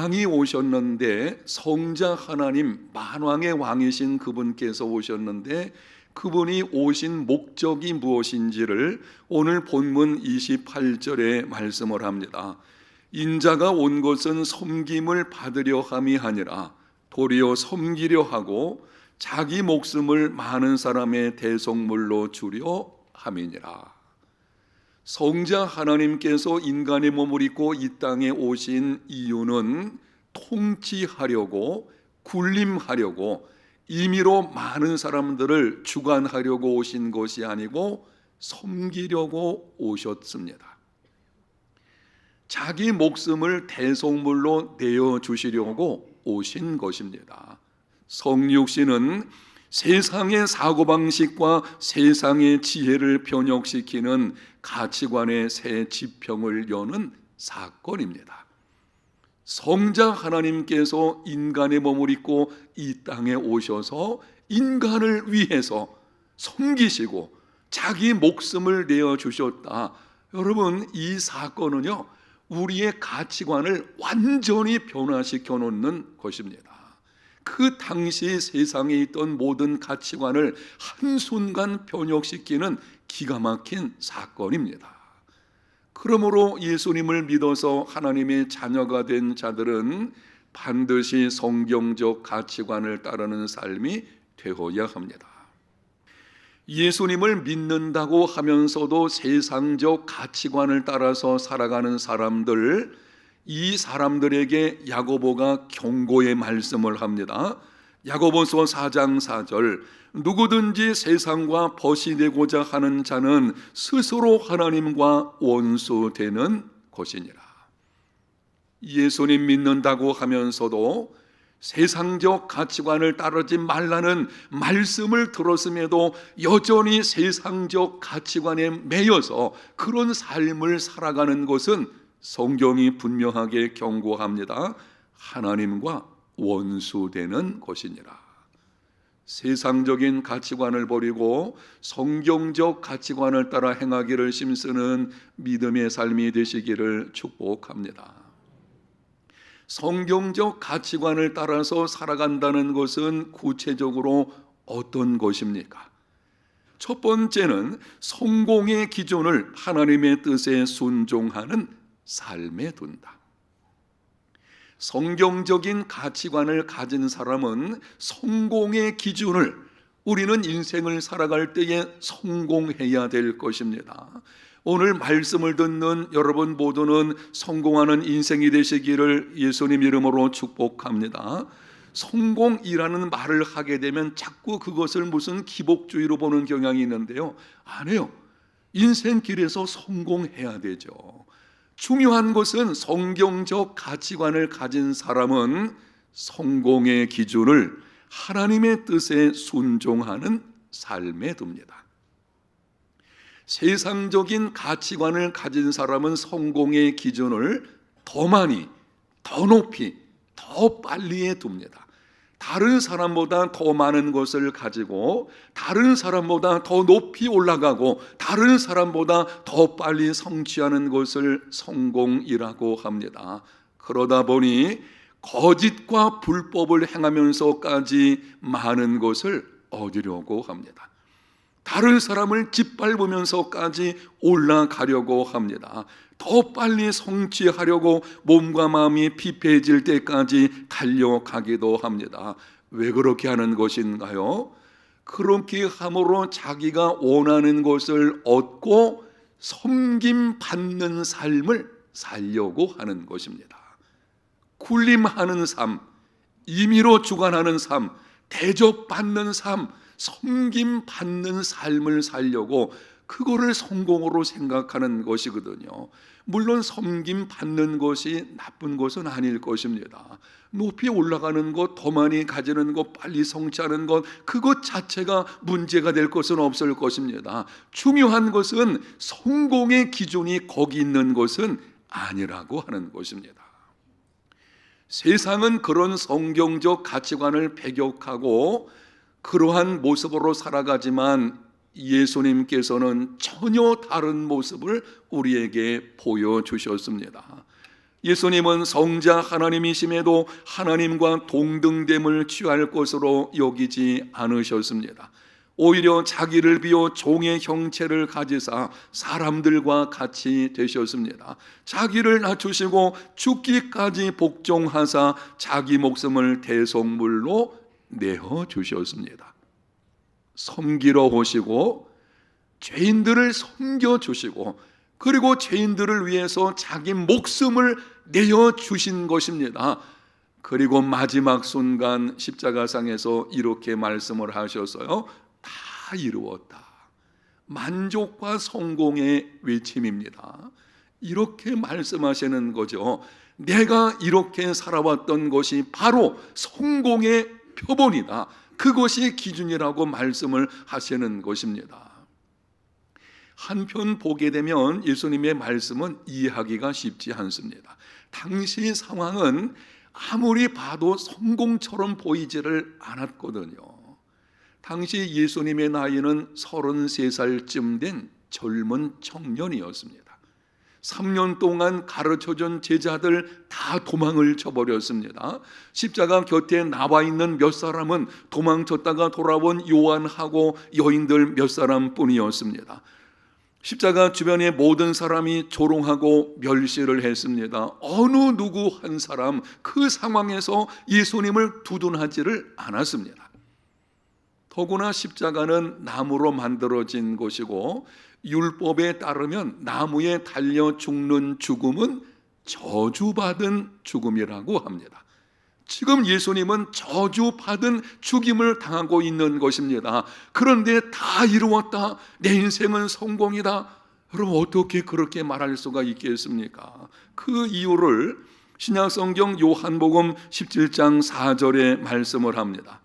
왕이 오셨는데 성자 하나님 만왕의 왕이신 그분께서 오셨는데 그분이 오신 목적이 무엇인지를 오늘 본문 28절에 말씀을 합니다. 인자가 온 것은 섬김을 받으려 함이 아니라 도리어 섬기려 하고 자기 목숨을 많은 사람의 대속물로 주려 함이니라. 성자 하나님께서 인간의 몸을 입고 이 땅에 오신 이유는 통치하려고 군림하려고 임의로 많은 사람들을 주관하려고 오신 것이 아니고 섬기려고 오셨습니다. 자기 목숨을 대속물로 내어 주시려고 오신 것입니다. 성육신은 세상의 사고방식과 세상의 지혜를 변혁시키는 가치관의 새 지평을 여는 사건입니다. 성자 하나님께서 인간의 몸을 입고 이 땅에 오셔서 인간을 위해서 섬기시고 자기 목숨을 내어 주셨다. 여러분, 이 사건은요, 우리의 가치관을 완전히 변화시켜 놓는 것입니다. 그 당시 세상에 있던 모든 가치관을 한순간 변혁시키는 기가 막힌 사건입니다. 그러므로 예수님을 믿어서 하나님의 자녀가 된 자들은 반드시 성경적 가치관을 따르는 삶이 되어야 합니다. 예수님을 믿는다고 하면서도 세상적 가치관을 따라서 살아가는 사람들, 이 사람들에게 야고보가 경고의 말씀을 합니다. 야고보서 4장 4절 누구든지 세상과 벗이 되고자 하는 자는 스스로 하나님과 원수 되는 것이니라. 예수님 믿는다고 하면서도 세상적 가치관을 따르지 말라는 말씀을 들었음에도 여전히 세상적 가치관에 매여서 그런 삶을 살아가는 것은 성경이 분명하게 경고합니다. 하나님과 원수되는 것이니라. 세상적인 가치관을 버리고 성경적 가치관을 따라 행하기를 심쓰는 믿음의 삶이 되시기를 축복합니다. 성경적 가치관을 따라서 살아간다는 것은 구체적으로 어떤 것입니까? 첫 번째는 성공의 기준을 하나님의 뜻에 순종하는 삶에 둔다. 성경적인 가치관을 가진 사람은 성공의 기준을 우리는 인생을 살아갈 때에 성공해야 될 것입니다. 오늘 말씀을 듣는 여러분 모두는 성공하는 인생이 되시기를 예수님 이름으로 축복합니다. 성공이라는 말을 하게 되면 자꾸 그것을 무슨 기복주의로 보는 경향이 있는데요. 아니요. 인생 길에서 성공해야 되죠. 중요한 것은 성경적 가치관을 가진 사람은 성공의 기준을 하나님의 뜻에 순종하는 삶에 둡니다. 세상적인 가치관을 가진 사람은 성공의 기준을 더 많이, 더 높이, 더 빨리에 둡니다. 다른 사람보다 더 많은 것을 가지고 다른 사람보다 더 높이 올라가고 다른 사람보다 더 빨리 성취하는 것을 성공이라고 합니다. 그러다 보니 거짓과 불법을 행하면서까지 많은 것을 얻으려고 합니다. 다른 사람을 짓밟으면서까지 올라가려고 합니다. 더 빨리 성취하려고 몸과 마음이 피폐해질 때까지 달려가기도 합니다. 왜 그렇게 하는 것인가요? 그렇게 함으로 자기가 원하는 것을 얻고 섬김 받는 삶을 살려고 하는 것입니다. 군림하는 삶, 임의로 주관하는 삶, 대접받는 삶, 섬김 받는 삶을 살려고 그거를 성공으로 생각하는 것이거든요. 물론 섬김 받는 것이 나쁜 것은 아닐 것입니다. 높이 올라가는 것, 더 많이 가지는 것, 빨리 성취하는 것, 그것 자체가 문제가 될 것은 없을 것입니다. 중요한 것은 성공의 기준이 거기 있는 것은 아니라고 하는 것입니다. 세상은 그런 성경적 가치관을 배격하고 그러한 모습으로 살아가지만 예수님께서는 전혀 다른 모습을 우리에게 보여주셨습니다. 예수님은 성자 하나님이심에도 하나님과 동등됨을 취할 것으로 여기지 않으셨습니다. 오히려 자기를 비워 종의 형체를 가지사 사람들과 같이 되셨습니다. 자기를 낮추시고 죽기까지 복종하사 자기 목숨을 대성물로 내어 주셨습니다. 섬기러 오시고 죄인들을 섬겨 주시고 그리고 죄인들을 위해서 자기 목숨을 내어 주신 것입니다. 그리고 마지막 순간 십자가상에서 이렇게 말씀을 하셨어요. 다 이루었다. 만족과 성공의 외침입니다. 이렇게 말씀하시는 거죠. 내가 이렇게 살아왔던 것이 바로 성공의 표본이다. 그것이 기준이라고 말씀을 하시는 것입니다. 한편 보게 되면 예수님의 말씀은 이해하기가 쉽지 않습니다. 당시 상황은 아무리 봐도 성공처럼 보이지를 않았거든요. 당시 예수님의 나이는 33살쯤 된 젊은 청년이었습니다. 3년 동안 가르쳐 준 제자들 다 도망을 쳐버렸습니다. 십자가 곁에 나와 있는 몇 사람은 도망쳤다가 돌아온 요한하고 여인들 몇 사람 뿐이었습니다. 십자가 주변의 모든 사람이 조롱하고 멸시를 했습니다. 어느 누구 한 사람 그 상황에서 예수님을 두둔하지를 않았습니다. 더구나 십자가는 나무로 만들어진 것이고 율법에 따르면 나무에 달려 죽는 죽음은 저주받은 죽음이라고 합니다. 지금 예수님은 저주받은 죽임을 당하고 있는 것입니다. 그런데 다 이루었다. 내 인생은 성공이다. 여러분 어떻게 그렇게 말할 수가 있겠습니까? 그 이유를 신약 성경 요한복음 17장 4절에 말씀을 합니다.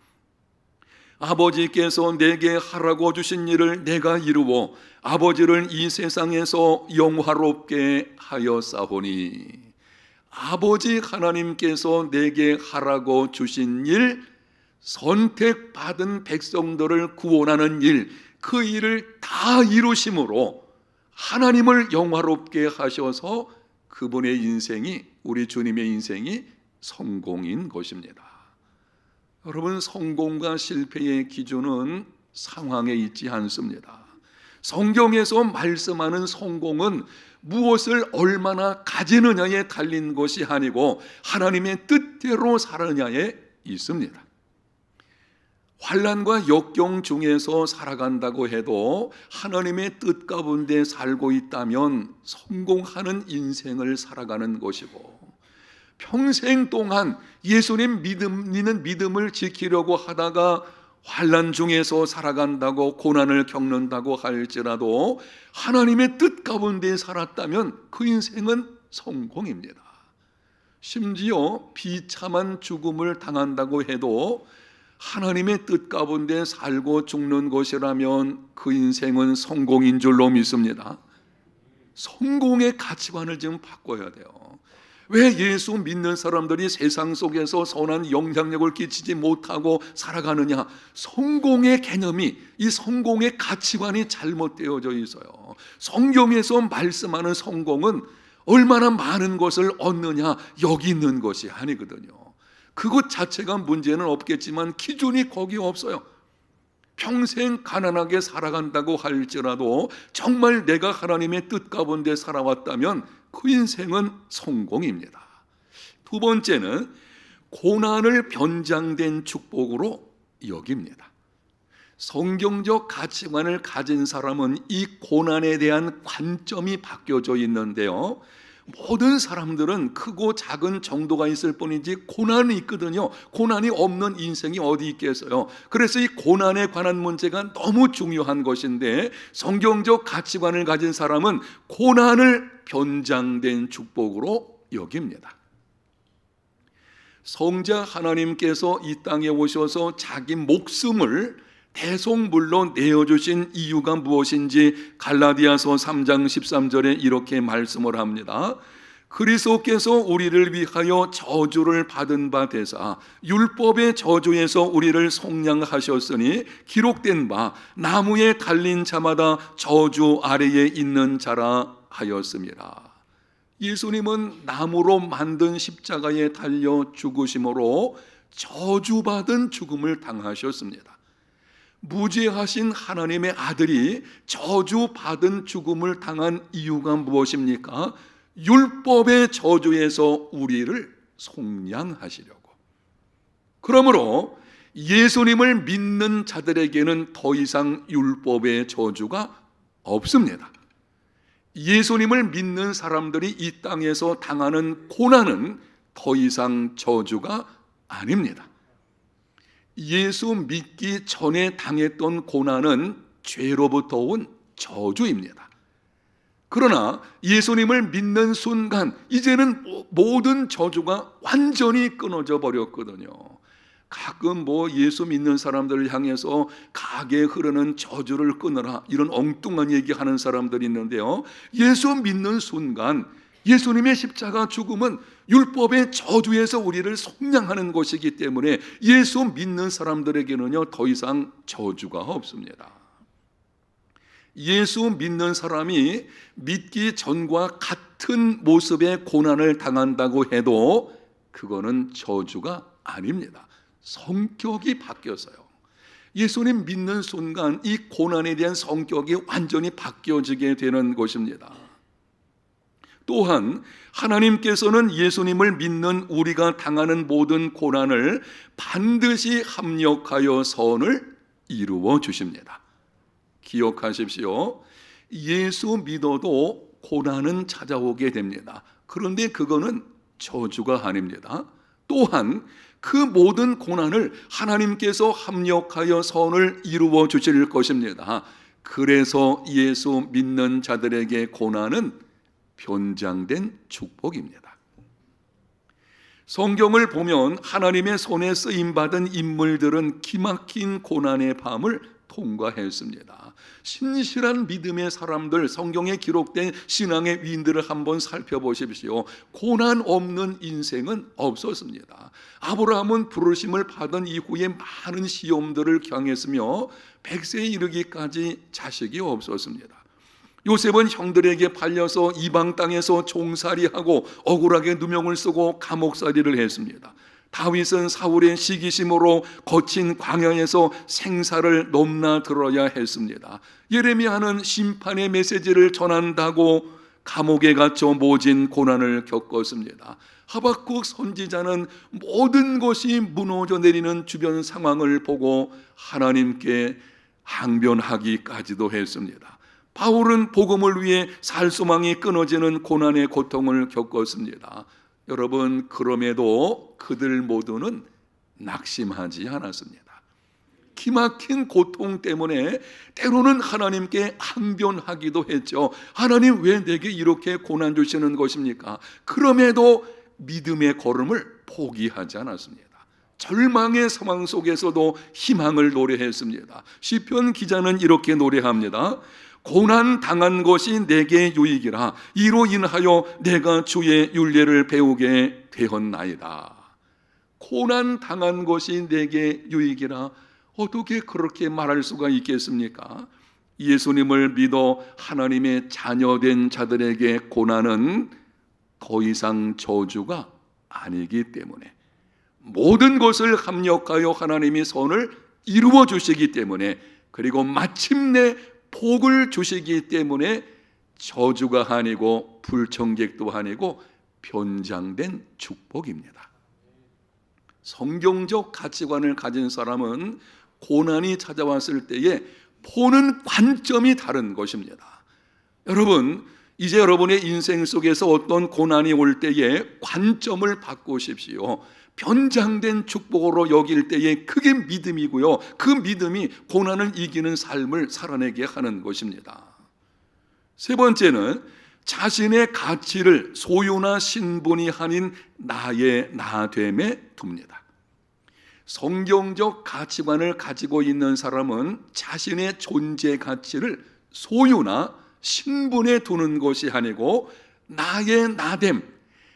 아버지께서 내게 하라고 주신 일을 내가 이루어 아버지를 이 세상에서 영화롭게 하였사오니 아버지 하나님께서 내게 하라고 주신 일 선택받은 백성들을 구원하는 일 그 일을 다 이루심으로 하나님을 영화롭게 하셔서 그분의 인생이 우리 주님의 인생이 성공인 것입니다. 여러분 성공과 실패의 기준은 상황에 있지 않습니다. 성경에서 말씀하는 성공은 무엇을 얼마나 가지느냐에 달린 것이 아니고 하나님의 뜻대로 살느냐에 있습니다. 환란과 역경 중에서 살아간다고 해도 하나님의 뜻 가운데 살고 있다면 성공하는 인생을 살아가는 것이고 평생 동안 예수님 믿는 믿음을 지키려고 하다가 환란 중에서 살아간다고 고난을 겪는다고 할지라도 하나님의 뜻 가운데 살았다면 그 인생은 성공입니다. 심지어 비참한 죽음을 당한다고 해도 하나님의 뜻 가운데 살고 죽는 것이라면 그 인생은 성공인 줄로 믿습니다. 성공의 가치관을 지금 바꿔야 돼요. 왜 예수 믿는 사람들이 세상 속에서 선한 영향력을 끼치지 못하고 살아가느냐? 성공의 개념이 이 성공의 가치관이 잘못되어져 있어요. 성경에서 말씀하는 성공은 얼마나 많은 것을 얻느냐 여기 있는 것이 아니거든요. 그것 자체가 문제는 없겠지만 기준이 거기 없어요. 평생 가난하게 살아간다고 할지라도 정말 내가 하나님의 뜻 가운데 살아왔다면 그 인생은 성공입니다. 두 번째는 고난을 변장된 축복으로 여깁니다. 성경적 가치관을 가진 사람은 이 고난에 대한 관점이 바뀌어져 있는데요. 모든 사람들은 크고 작은 정도가 있을 뿐이지 고난이 있거든요. 고난이 없는 인생이 어디 있겠어요. 그래서 이 고난에 관한 문제가 너무 중요한 것인데 성경적 가치관을 가진 사람은 고난을 변장된 축복으로 여깁니다. 성자 하나님께서 이 땅에 오셔서 자기 목숨을 대속 물로 내어주신 이유가 무엇인지 갈라디아서 3장 13절에 이렇게 말씀을 합니다. 그리스도께서 우리를 위하여 저주를 받은 바 되사 율법의 저주에서 우리를 속량하셨으니 기록된 바 나무에 달린 자마다 저주 아래에 있는 자라 하였습니다. 예수님은 나무로 만든 십자가에 달려 죽으심으로 저주받은 죽음을 당하셨습니다. 무죄하신 하나님의 아들이 저주받은 죽음을 당한 이유가 무엇입니까? 율법의 저주에서 우리를 속량하시려고. 그러므로 예수님을 믿는 자들에게는 더 이상 율법의 저주가 없습니다. 예수님을 믿는 사람들이 이 땅에서 당하는 고난은 더 이상 저주가 아닙니다. 예수 믿기 전에 당했던 고난은 죄로부터 온 저주입니다. 그러나 예수님을 믿는 순간 이제는 모든 저주가 완전히 끊어져 버렸거든요. 가끔 뭐 예수 믿는 사람들을 향해서 가게 흐르는 저주를 끊으라 이런 엉뚱한 얘기하는 사람들이 있는데요. 예수 믿는 순간 예수님의 십자가 죽음은 율법의 저주에서 우리를 속량하는 것이기 때문에 예수 믿는 사람들에게는요 더 이상 저주가 없습니다. 예수 믿는 사람이 믿기 전과 같은 모습의 고난을 당한다고 해도 그거는 저주가 아닙니다. 성격이 바뀌어서요. 예수님 믿는 순간 이 고난에 대한 성격이 완전히 바뀌어지게 되는 것입니다. 또한 하나님께서는 예수님을 믿는 우리가 당하는 모든 고난을 반드시 합력하여 선을 이루어 주십니다. 기억하십시오. 예수 믿어도 고난은 찾아오게 됩니다. 그런데 그거는 저주가 아닙니다. 또한 그 모든 고난을 하나님께서 합력하여 선을 이루어 주실 것입니다. 그래서 예수 믿는 자들에게 고난은 변장된 축복입니다. 성경을 보면 하나님의 손에 쓰임 받은 인물들은 기막힌 고난의 밤을 통과했습니다. 신실한 믿음의 사람들, 성경에 기록된 신앙의 위인들을 한번 살펴보십시오. 고난 없는 인생은 없었습니다. 아브라함은 부르심을 받은 이후에 많은 시험들을 경했으며 100세에 이르기까지 자식이 없었습니다. 요셉은 형들에게 팔려서 이방 땅에서 종살이하고 억울하게 누명을 쓰고 감옥살이를 했습니다. 다윗은 사울의 시기심으로 거친 광야에서 생사를 넘나들어야 했습니다. 예레미야는 심판의 메시지를 전한다고 감옥에 갇혀 모진 고난을 겪었습니다. 하박국 선지자는 모든 것이 무너져 내리는 주변 상황을 보고 하나님께 항변하기까지도 했습니다. 바울은 복음을 위해 살 소망이 끊어지는 고난의 고통을 겪었습니다. 여러분 그럼에도 그들 모두는 낙심하지 않았습니다. 기막힌 고통 때문에 때로는 하나님께 항변하기도 했죠. 하나님 왜 내게 이렇게 고난 주시는 것입니까? 그럼에도 믿음의 걸음을 포기하지 않았습니다. 절망의 상황 속에서도 희망을 노래했습니다. 시편 기자는 이렇게 노래합니다. 고난 당한 것이 내게 유익이라 이로 인하여 내가 주의 윤례를 배우게 되었나이다. 고난 당한 것이 내게 유익이라 어떻게 그렇게 말할 수가 있겠습니까? 예수님을 믿어 하나님의 자녀된 자들에게 고난은 더 이상 저주가 아니기 때문에 모든 것을 합력하여 하나님이 선을 이루어 주시기 때문에 그리고 마침내 복을 주시기 때문에 저주가 아니고 불청객도 아니고 변장된 축복입니다. 성경적 가치관을 가진 사람은 고난이 찾아왔을 때에 보는 관점이 다른 것입니다. 여러분, 이제 여러분의 인생 속에서 어떤 고난이 올 때에 관점을 바꾸십시오. 변장된 축복으로 여길 때에 그게 믿음이고요. 그 믿음이 고난을 이기는 삶을 살아내게 하는 것입니다. 세 번째는 자신의 가치를 소유나 신분이 아닌 나의 나됨에 둡니다. 성경적 가치관을 가지고 있는 사람은 자신의 존재 가치를 소유나 신분에 두는 것이 아니고 나의 나됨,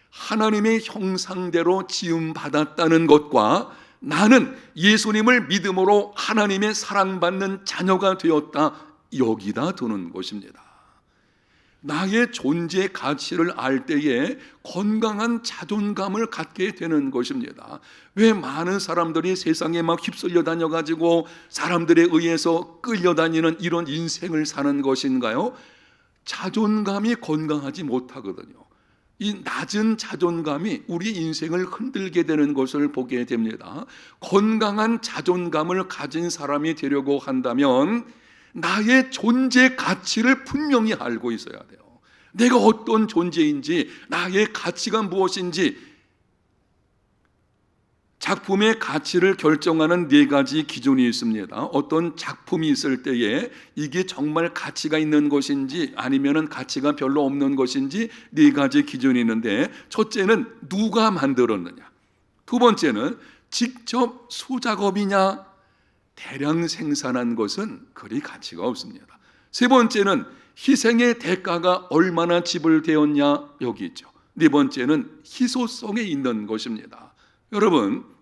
하나님의 형상대로 지음 받았다는 것과 나는 예수님을 믿음으로 하나님의 사랑받는 자녀가 되었다 여기다 두는 것입니다. 나의 존재 가치를 알 때에 건강한 자존감을 갖게 되는 것입니다. 왜 많은 사람들이 세상에 막 휩쓸려 다녀 가지고 사람들에 의해서 끌려다니는 이런 인생을 사는 것인가요? 자존감이 건강하지 못하거든요. 이 낮은 자존감이 우리 인생을 흔들게 되는 것을 보게 됩니다. 건강한 자존감을 가진 사람이 되려고 한다면 나의 존재 가치를 분명히 알고 있어야 돼요. 내가 어떤 존재인지, 나의 가치가 무엇인지, 작품의 가치를 결정하는 네 가지 기준이 있습니다. 어떤 작품이 있을 때에 이게 정말 가치가 있는 것인지 아니면은 가치가 별로 없는 것인지 네 가지 기준이 있는데 첫째는 누가 만들었느냐. 두 번째는 직접 수작업이냐 대량 생산한 것은 그리 가치가 없습니다. 세 번째는 희생의 대가가 얼마나 지불되었냐 여기 있죠. 네 번째는 희소성에 있는 것입니다. 여러분,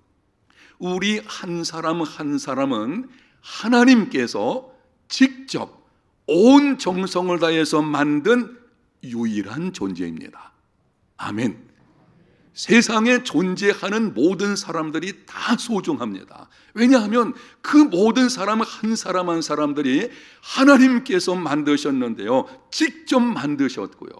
우리 한 사람 한 사람은 하나님께서 직접 온 정성을 다해서 만든 유일한 존재입니다. 아멘. 세상에 존재하는 모든 사람들이 다 소중합니다. 왜냐하면 그 모든 사람 한 사람 한 사람들이 하나님께서 만드셨는데요. 직접 만드셨고요.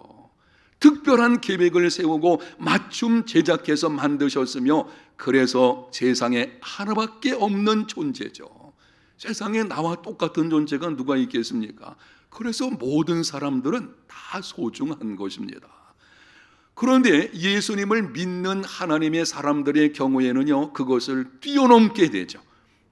특별한 계획을 세우고 맞춤 제작해서 만드셨으며 그래서 세상에 하나밖에 없는 존재죠. 세상에 나와 똑같은 존재가 누가 있겠습니까? 그래서 모든 사람들은 다 소중한 것입니다. 그런데 예수님을 믿는 하나님의 사람들의 경우에는요, 그것을 뛰어넘게 되죠.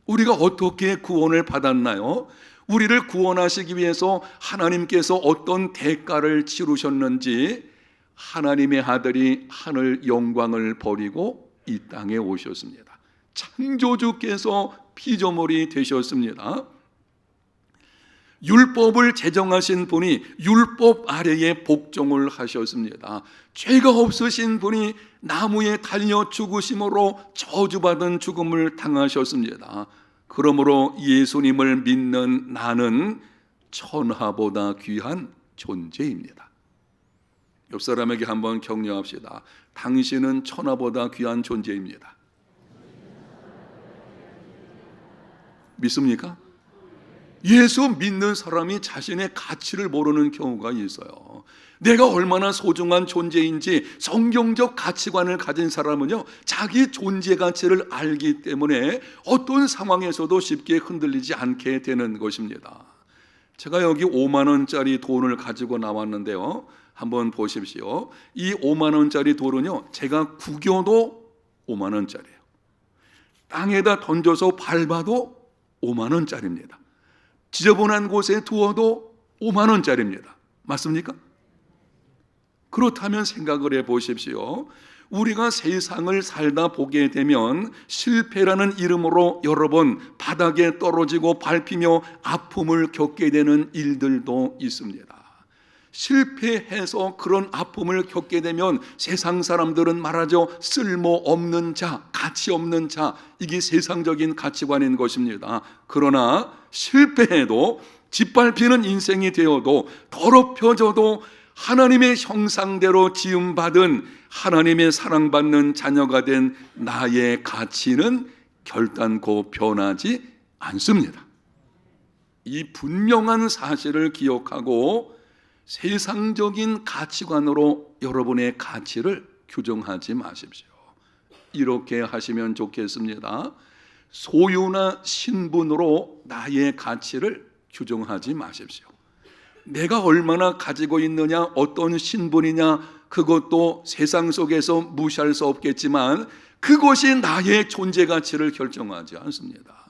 우리가 어떻게 구원을 받았나요? 우리를 구원하시기 위해서 하나님께서 어떤 대가를 치르셨는지 하나님의 아들이 하늘 영광을 버리고 이 땅에 오셨습니다. 창조주께서 피조물이 되셨습니다. 율법을 제정하신 분이 율법 아래에 복종을 하셨습니다. 죄가 없으신 분이 나무에 달려 죽으심으로 저주받은 죽음을 당하셨습니다. 그러므로 예수님을 믿는 나는 천하보다 귀한 존재입니다. 옆 사람에게 한번 격려합시다. 당신은 천하보다 귀한 존재입니다. 믿습니까? 예수 믿는 사람이 자신의 가치를 모르는 경우가 있어요. 내가 얼마나 소중한 존재인지 성경적 가치관을 가진 사람은요, 자기 존재 가치를 알기 때문에 어떤 상황에서도 쉽게 흔들리지 않게 되는 것입니다. 제가 여기 5만 원짜리 돈을 가지고 나왔는데요. 한번 보십시오. 이 5만 원짜리 돌은요, 제가 구겨도 5만 원짜리예요. 땅에다 던져서 밟아도 5만 원짜리입니다. 지저분한 곳에 두어도 5만 원짜리입니다. 맞습니까? 그렇다면 생각을 해 보십시오. 우리가 세상을 살다 보게 되면 실패라는 이름으로 여러 번 바닥에 떨어지고 밟히며 아픔을 겪게 되는 일들도 있습니다. 실패해서 그런 아픔을 겪게 되면 세상 사람들은 말하죠. 쓸모 없는 자, 가치 없는 자. 이게 세상적인 가치관인 것입니다. 그러나 실패해도 짓밟히는 인생이 되어도 더럽혀져도 하나님의 형상대로 지음받은 하나님의 사랑받는 자녀가 된 나의 가치는 결단코 변하지 않습니다. 이 분명한 사실을 기억하고 세상적인 가치관으로 여러분의 가치를 규정하지 마십시오. 이렇게 하시면 좋겠습니다. 소유나 신분으로 나의 가치를 규정하지 마십시오. 내가 얼마나 가지고 있느냐, 어떤 신분이냐, 그것도 세상 속에서 무시할 수 없겠지만 그것이 나의 존재 가치를 결정하지 않습니다.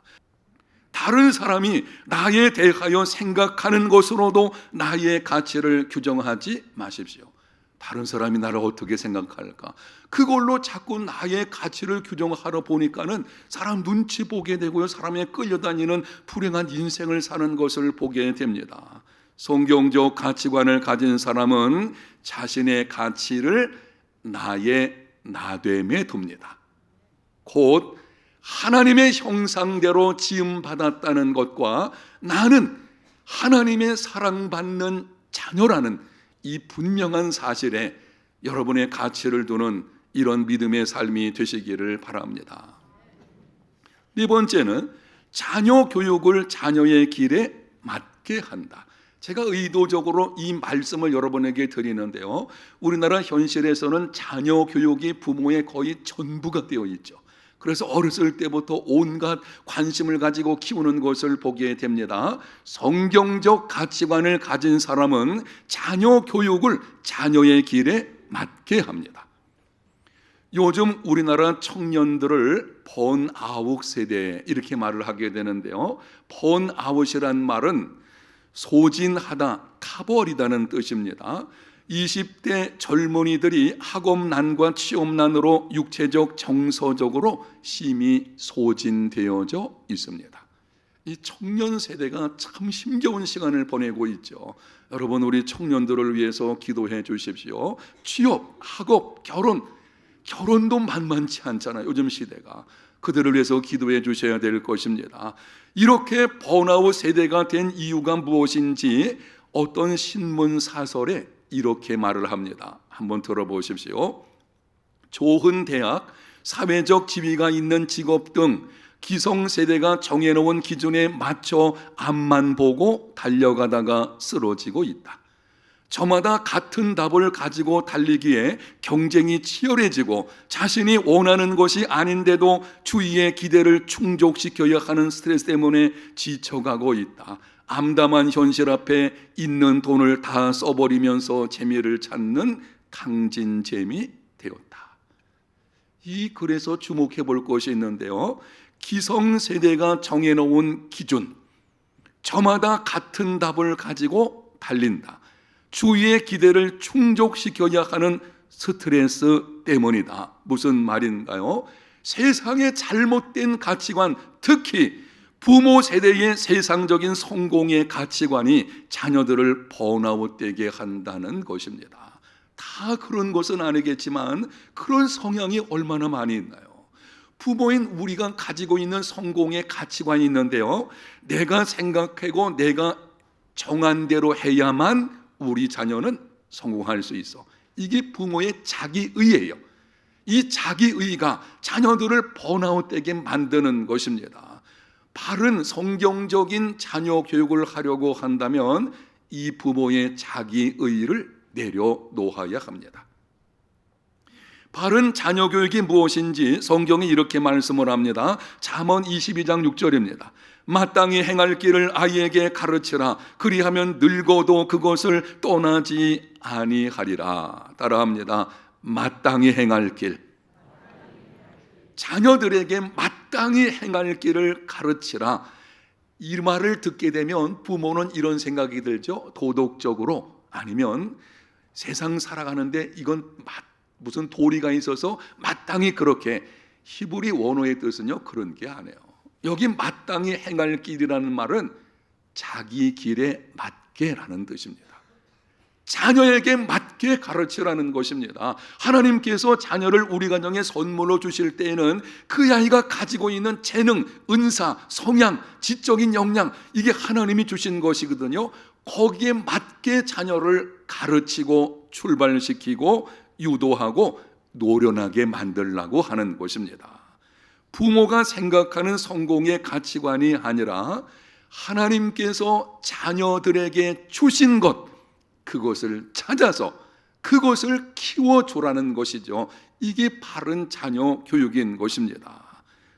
다른 사람이 나에 대하여 생각하는 것으로도 나의 가치를 규정하지 마십시오. 다른 사람이 나를 어떻게 생각할까? 그걸로 자꾸 나의 가치를 규정하러 보니까는 사람 눈치 보게 되고요. 사람에 끌려다니는 불행한 인생을 사는 것을 보게 됩니다. 성경적 가치관을 가진 사람은 자신의 가치를 나의 나됨에 둡니다. 곧 하나님의 형상대로 지음 받았다는 것과 나는 하나님의 사랑받는 자녀라는 이 분명한 사실에 여러분의 가치를 두는 이런 믿음의 삶이 되시기를 바랍니다. 네 번째는 자녀 교육을 자녀의 길에 맞게 한다. 제가 의도적으로 이 말씀을 여러분에게 드리는데요. 우리나라 현실에서는 자녀 교육이 부모의 거의 전부가 되어 있죠. 그래서 어렸을 때부터 온갖 관심을 가지고 키우는 것을 보게 됩니다. 성경적 가치관을 가진 사람은 자녀 교육을 자녀의 길에 맞게 합니다. 요즘 우리나라 청년들을 번아웃 세대 이렇게 말을 하게 되는데요. 번아웃이란 말은 소진하다, 카버리다는 뜻입니다. 20대 젊은이들이 학업난과 취업난으로 육체적, 정서적으로 심히 소진되어져 있습니다. 이 청년 세대가 참 힘겨운 시간을 보내고 있죠. 여러분 우리 청년들을 위해서 기도해 주십시오. 취업, 학업, 결혼, 결혼도 만만치 않잖아요. 요즘 시대가 그들을 위해서 기도해 주셔야 될 것입니다. 이렇게 번아웃 세대가 된 이유가 무엇인지 어떤 신문 사설에 이렇게 말을 합니다. 한번 들어보십시오. 좋은 대학, 사회적 지위가 있는 직업 등 기성 세대가 정해놓은 기준에 맞춰 앞만 보고 달려가다가 쓰러지고 있다. 저마다 같은 답을 가지고 달리기에 경쟁이 치열해지고 자신이 원하는 것이 아닌데도 주위의 기대를 충족시켜야 하는 스트레스 때문에 지쳐가고 있다. 암담한 현실 앞에 있는 돈을 다 써버리면서 재미를 찾는 강진잼이 되었다. 이 글에서 주목해 볼 것이 있는데요. 기성세대가 정해놓은 기준, 저마다 같은 답을 가지고 달린다. 주위의 기대를 충족시켜야 하는 스트레스 때문이다. 무슨 말인가요? 세상의 잘못된 가치관, 특히 부모 세대의 세상적인 성공의 가치관이 자녀들을 번아웃되게 한다는 것입니다. 다 그런 것은 아니겠지만 그런 성향이 얼마나 많이 있나요? 부모인 우리가 가지고 있는 성공의 가치관이 있는데요. 내가 생각하고 내가 정한 대로 해야만 우리 자녀는 성공할 수 있어. 이게 부모의 자기의예요. 이 자기의가 자녀들을 번아웃되게 만드는 것입니다. 바른 성경적인 자녀 교육을 하려고 한다면 이 부모의 자기 의를 내려놓아야 합니다. 바른 자녀 교육이 무엇인지 성경이 이렇게 말씀을 합니다. 잠언 22장 6절입니다. 마땅히 행할 길을 아이에게 가르치라. 그리하면 늙어도 그것을 떠나지 아니하리라. 따라합니다. 마땅히 행할 길. 자녀들에게 마땅히 행할 길을 가르치라. 이 말을 듣게 되면 부모는 이런 생각이 들죠. 도덕적으로 아니면 세상 살아가는데 이건 무슨 도리가 있어서 마땅히 그렇게 히브리 원어의 뜻은요 그런 게 아니에요. 여기 마땅히 행할 길이라는 말은 자기 길에 맞게라는 뜻입니다. 자녀에게 맞게 가르치라는 것입니다. 하나님께서 자녀를 우리 가정에 선물로 주실 때에는 그 아이가 가지고 있는 재능, 은사, 성향, 지적인 역량 이게 하나님이 주신 것이거든요. 거기에 맞게 자녀를 가르치고 출발시키고 유도하고 노련하게 만들라고 하는 것입니다. 부모가 생각하는 성공의 가치관이 아니라 하나님께서 자녀들에게 주신 것, 그것을 찾아서 그것을 키워주라는 것이죠. 이게 바른 자녀 교육인 것입니다.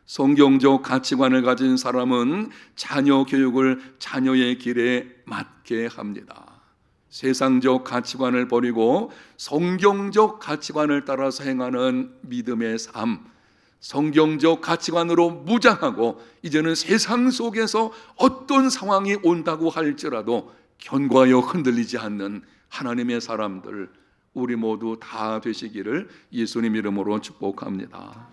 성경적 가치관을 가진 사람은 자녀 교육을 자녀의 길에 맞게 합니다. 세상적 가치관을 버리고 성경적 가치관을 따라서 행하는 믿음의 삶, 성경적 가치관으로 무장하고 이제는 세상 속에서 어떤 상황이 온다고 할지라도 견과여 흔들리지 않는 하나님의 사람들 우리 모두 다 되시기를 예수님 이름으로 축복합니다.